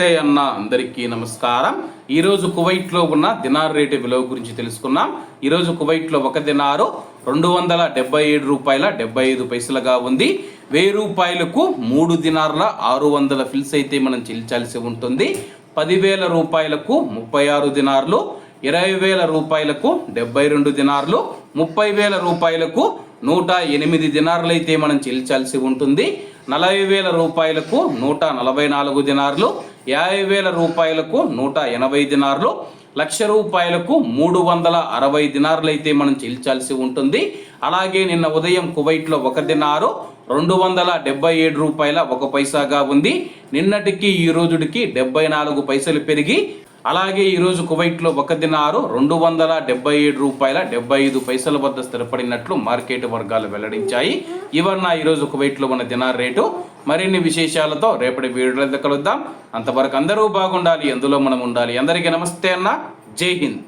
అన్న అందరికీ నమస్కారం. ఈరోజు కువైట్లో ఉన్న దినార్ రేటు విలువ గురించి తెలుసుకున్నాం ఈరోజు కువైట్లో ఒక దినారు రెండు వందల డెబ్బై ఏడు రూపాయల డెబ్బై ఐదు పైసలుగా ఉంది. వెయ్యి రూపాయలకు మూడు దినార్ల ఆరు వందల ఫిల్స్ అయితే మనం చెల్లించాల్సి ఉంటుంది. పదివేల రూపాయలకు ముప్పై ఆరు దినార్లు ఇరవై వేల రూపాయలకు డెబ్బై రెండు దినార్లు ముప్పై వేల రూపాయలకు నూట ఎనిమిది దినార్లు అయితే మనం చెల్లించాల్సి ఉంటుంది. నలభై వేల రూపాయలకు నూట నలభై నాలుగు దినార్లు యాభై వేల రూపాయలకు నూట ఎనభై దినార్లు లక్ష రూపాయలకు మూడు వందల అరవై దినార్లు అయితే మనం చెల్లించాల్సి ఉంటుంది. అలాగే నిన్న ఉదయం కువైట్లో ఒక దినారు రెండు వందల డెబ్బై ఏడు రూపాయల ఒక పైసాగా ఉంది. నిన్నటికి ఈ రోజుడికి డెబ్బై నాలుగు పైసలు పెరిగి అలాగే ఈరోజు కువైట్లో ఒక దినారు రెండు వందల డెబ్బై ఏడు రూపాయల డెబ్బై ఐదు పైసల వద్ద స్థిరపడినట్లు మార్కెట్ వర్గాలు వెల్లడించాయి. ఇవన్న ఈరోజు కువైట్లో ఉన్న దినార్ రేటు. మరిన్ని విశేషాలతో రేపటి వీడియోలో కలుద్దాం. అంతవరకు అందరూ బాగుండాలి అందులో మనం ఉండాలి. అందరికీ నమస్తే అన్న. జై హింద్.